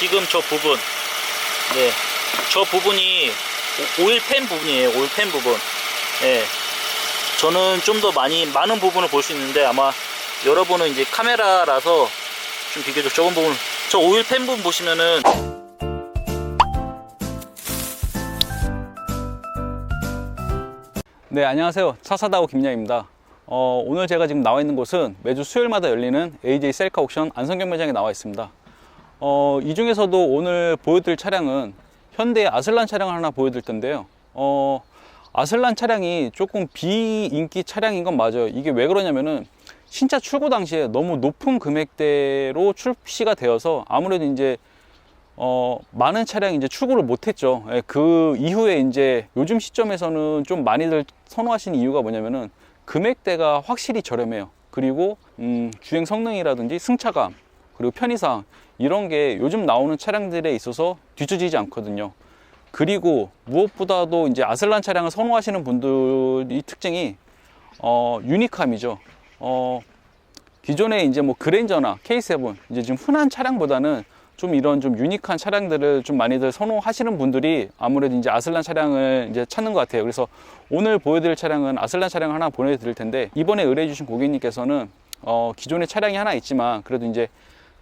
지금 저 부분, 네, 저 부분이 오- 오일팬 부분이에요. 오일팬 부분. 예. 저는 좀 더 많이 많은 부분을 볼 수 있는데 아마 여러분은 이제 카메라라서 좀 비교적 적은 부분. 저 오일팬 부분 보시면은 네, 안녕하세요. 차사다오 김양입니다. 어, 오늘 제가 지금 나와 있는 곳은 매주 수요일마다 열리는 AJ 셀카 옥션 안성경 매장에 나와 있습니다. 어, 이 중에서도 오늘 보여드릴 차량은 현대 아슬란 차량을 하나 보여드릴 텐데요. 어, 아슬란 차량이 조금 비인기 차량인 건 맞아요. 이게 왜 그러냐면은 신차 출고 당시에 너무 높은 금액대로 출시가 되어서 아무래도 이제 어, 많은 차량이 이제 출고를 못했죠. 예, 그 이후에 이제 요즘 시점에서는 좀 많이들 선호하시는 이유가 뭐냐면은 금액대가 확실히 저렴해요. 그리고 음, 주행 성능이라든지 승차감 그리고 편의상 이런 게 요즘 나오는 차량들에 있어서 뒤처지지 않거든요. 그리고 무엇보다도 이제 아슬란 차량을 선호하시는 분들이 특징이 어, 유니크함이죠. 어, 기존에 이제 뭐 그랜저나 K7 이제 좀 흔한 차량보다는 좀 이런 좀 유니크한 차량들을 좀 많이들 선호하시는 분들이 아무래도 이제 아슬란 차량을 이제 찾는 것 같아요. 그래서 오늘 보여드릴 차량은 아슬란 차량 하나 보내드릴 텐데 이번에 의뢰해주신 고객님께서는 어, 기존에 차량이 하나 있지만 그래도 이제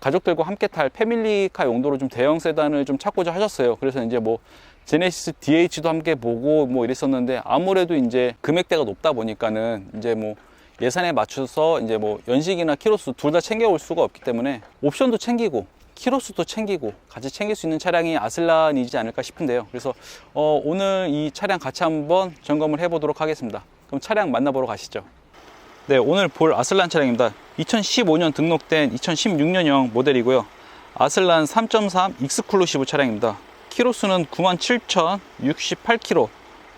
가족들과 함께 탈 패밀리카 용도로 좀 대형 세단을 좀 찾고자 하셨어요. 그래서 이제 뭐 제네시스 DH도 함께 보고 뭐 이랬었는데 아무래도 이제 금액대가 높다 보니까는 이제 뭐 예산에 맞춰서 이제 뭐 연식이나 키로수 둘 다 챙겨올 수가 없기 때문에 옵션도 챙기고 키로수도 챙기고 같이 챙길 수 있는 차량이 아슬란이지 않을까 싶은데요. 그래서 어, 오늘 이 차량 같이 한번 점검을 해보도록 하겠습니다. 그럼 차량 만나보러 가시죠. 네, 오늘 볼 아슬란 차량입니다. 2015년 등록된 2016년형 모델이고요. 아슬란 3.3 익스클루시브 차량입니다. 키로수는 97,068km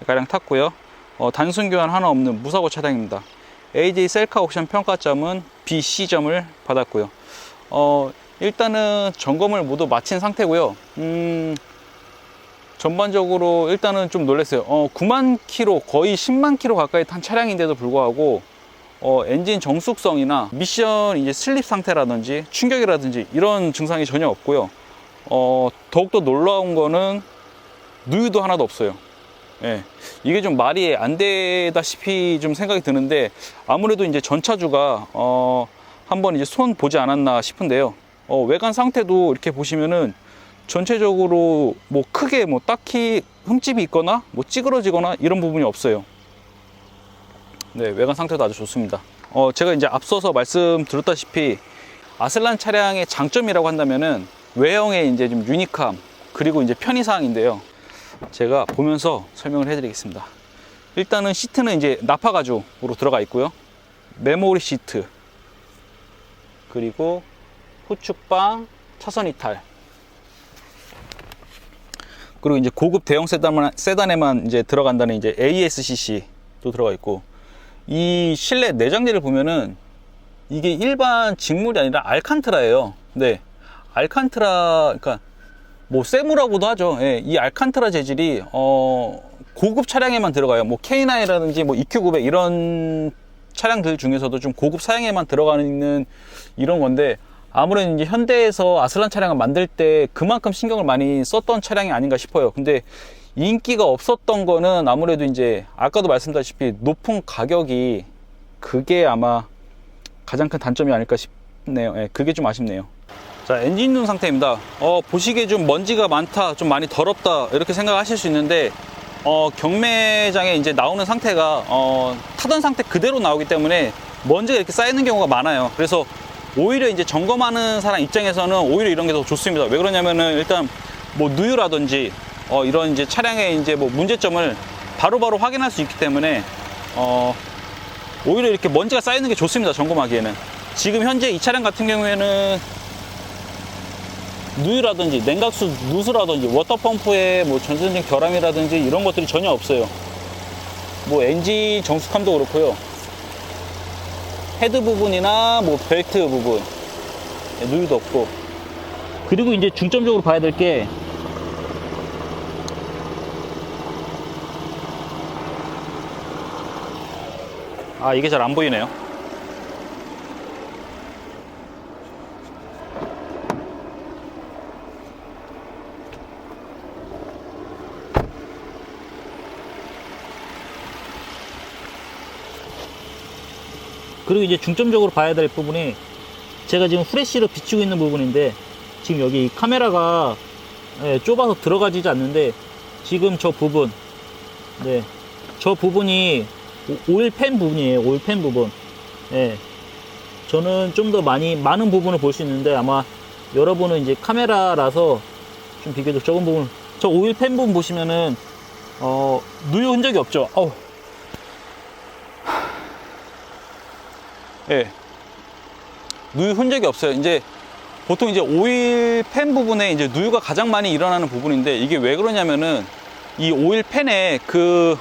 가량 탔고요. 어, 단순 교환 하나 없는 무사고 차량입니다. AJ 셀카 옵션 평가점은 BC점을 받았고요. 어, 일단은 점검을 모두 마친 상태고요. 음, 전반적으로 일단은 좀 놀랐어요. 어, 9만 킬로, 거의 10만 킬로 가까이 탄 차량인데도 불구하고 어, 엔진 정숙성이나 미션 이제 슬립 상태라든지 충격이라든지 이런 증상이 전혀 없고요. 어, 더욱더 놀라운 거는 누유도 하나도 없어요. 예. 이게 좀 말이 안 되다시피 좀 생각이 드는데 아무래도 이제 전차주가 어, 한번 이제 손 보지 않았나 싶은데요. 어, 외관 상태도 이렇게 보시면은 전체적으로 뭐 크게 뭐 딱히 흠집이 있거나 뭐 찌그러지거나 이런 부분이 없어요. 네, 외관 상태도 아주 좋습니다. 어, 제가 이제 앞서서 말씀드렸다시피 아슬란 차량의 장점이라고 한다면은 외형의 이제 좀 유니크함 그리고 이제 편의사항인데요. 제가 보면서 설명을 해드리겠습니다. 일단은 시트는 이제 나파 가죽으로 들어가 있고요. 메모리 시트 그리고 후축방 차선 이탈 그리고 이제 고급 대형 세단만, 세단에만 이제 들어간다는 이제 ASCC도 들어가 있고 이 실내 내장재를 보면은 이게 일반 직물이 아니라 알칸트라예요. 네, 알칸트라 그러니까 뭐 세무라고도 하죠. 예, 이 알칸트라 재질이 어 고급 차량에만 들어가요. 뭐 K9이라든지 뭐 EQ900 이런 차량들 중에서도 좀 고급 사양에만 들어가는 이런 건데 아무래도 이제 현대에서 아슬란 차량을 만들 때 그만큼 신경을 많이 썼던 차량이 아닌가 싶어요. 근데 인기가 없었던 거는 아무래도 이제 아까도 말씀드렸다시피 높은 가격이 그게 아마 가장 큰 단점이 아닐까 싶네요. 예, 그게 좀 아쉽네요. 자, 엔진 룸 상태입니다. 어, 보시기에 좀 먼지가 많다, 좀 많이 더럽다, 이렇게 생각하실 수 있는데, 어, 경매장에 이제 나오는 상태가, 어, 타던 상태 그대로 나오기 때문에 먼지가 이렇게 쌓이는 경우가 많아요. 그래서 오히려 이제 점검하는 사람 입장에서는 오히려 이런 게 더 좋습니다. 왜 그러냐면은 일단 뭐 누유라든지, 어, 이런 이제 차량의 이제 뭐 문제점을 바로 바로 확인할 수 있기 때문에, 어, 오히려 이렇게 먼지가 쌓이는 게 좋습니다. 점검하기에는. 지금 현재 이 차량 같은 경우에는 누유라든지 냉각수 누수라든지 워터펌프에 뭐 전선진 결함이라든지 이런 것들이 전혀 없어요. 뭐 엔진 정숙함도 그렇고요. 헤드 부분이나 뭐 벨트 부분 네, 누유도 없고 그리고 이제 중점적으로 봐야 될게 아 이게 잘 안 보이네요. 그리고 이제 중점적으로 봐야 될 부분이 제가 지금 후레쉬로 비추고 있는 부분인데 지금 여기 카메라가 네, 좁아서 들어가지지 않는데 지금 저 부분 네, 저 부분이 오- 오일 팬 부분이에요. 오일 팬 부분. 예. 저는 좀 더 많이 많은 부분을 볼 수 있는데 아마 여러분은 이제 카메라라서 좀 비교적 적은 부분. 저 오일 팬 부분 보시면은 어 누유 흔적이 없죠. 어우. 예. 누유 흔적이 없어요. 이제 보통 이제 오일 팬 부분에 이제 누유가 가장 많이 일어나는 부분인데 이게 왜 그러냐면은 이 오일 팬에 그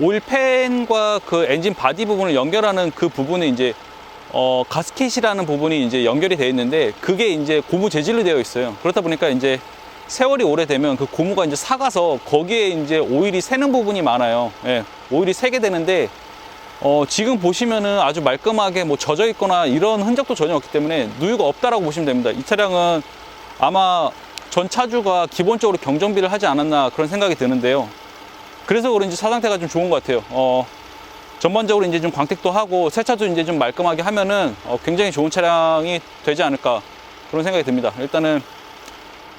오일 팬과 그 엔진 바디 부분을 연결하는 그 부분에 이제 어 가스켓이라는 부분이 이제 연결이 되어 있는데 그게 이제 고무 재질로 되어 있어요. 그렇다 보니까 이제 세월이 오래되면 그 고무가 이제 삭아서 거기에 이제 오일이 새는 부분이 많아요. 예, 오일이 새게 되는데 어, 지금 보시면은 아주 말끔하게 뭐 젖어 있거나 이런 흔적도 전혀 없기 때문에 누유가 없다라고 보시면 됩니다. 이 차량은 아마 전 차주가 기본적으로 경정비를 하지 않았나 그런 생각이 드는데요. 그래서 그런지 차 상태가 좀 좋은 것 같아요. 어, 전반적으로 이제 좀 광택도 하고 세차도 이제 좀 말끔하게 하면은 어, 굉장히 좋은 차량이 되지 않을까 그런 생각이 듭니다. 일단은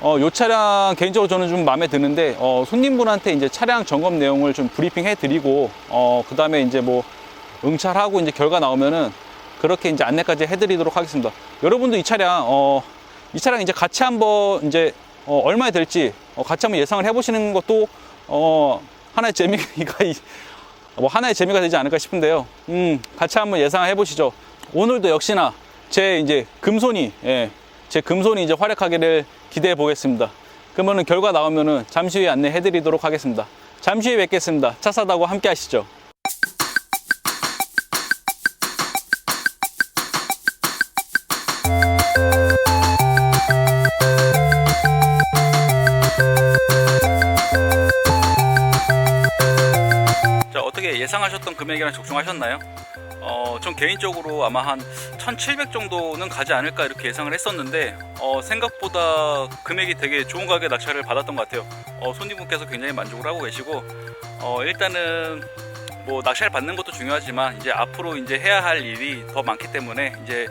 어, 요 차량 개인적으로 저는 좀 마음에 드는데 어, 손님분한테 이제 차량 점검 내용을 좀 브리핑 해드리고 어, 그 다음에 이제 뭐 응찰하고 이제 결과 나오면은 그렇게 이제 안내까지 해드리도록 하겠습니다. 여러분도 이 차량 어, 이 차량 이제 같이 한번 이제 어, 얼마에 될지 어, 같이 한번 예상을 해보시는 것도 어, 하나의 재미가 이- 뭐 하나의 재미가 되지 않을까 싶은데요. 음, 같이 한번 예상을 해보시죠. 오늘도 역시나 제 이제 금손이 예, 제 금손이 이제 활약하기를 기대해 보겠습니다. 그러면은 결과 나오면은 잠시 후에 안내해 드리도록 하겠습니다. 잠시 후에 뵙겠습니다. 차 사다고 함께 하시죠. 예상하셨던 금액이랑 적중하셨나요? 어, 전 개인적으로 아마 한 1,700 정도는 가지 않을까 이렇게 예상을 했었는데 어, 생각보다 금액이 되게 좋은 가격에 낙찰을 받았던 것 같아요. 어, 손님분께서 굉장히 만족을 하고 계시고 어, 일단은 뭐 낙찰 받는 것도 중요하지만 이제 앞으로 이제 해야 할 일이 더 많기 때문에 이제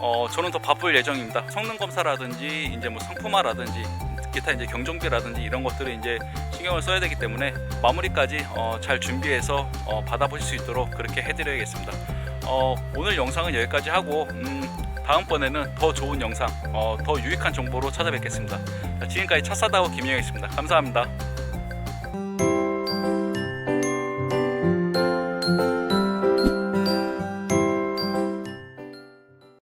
어, 저는 더 바쁠 예정입니다. 성능 검사라든지 이제 뭐 상품화라든지 기타 이제 경정비라든지 이런 것들을 이제 신경을 써야 되기 때문에 마무리까지 어, 잘 준비해서 어, 받아보실 수 있도록 그렇게 해드려야겠습니다. 어, 오늘 영상은 여기까지 하고 음, 다음번에는 더 좋은 영상, 어, 더 유익한 정보로 찾아뵙겠습니다. 자, 지금까지 차 사다고 김영이었습니다. 감사합니다.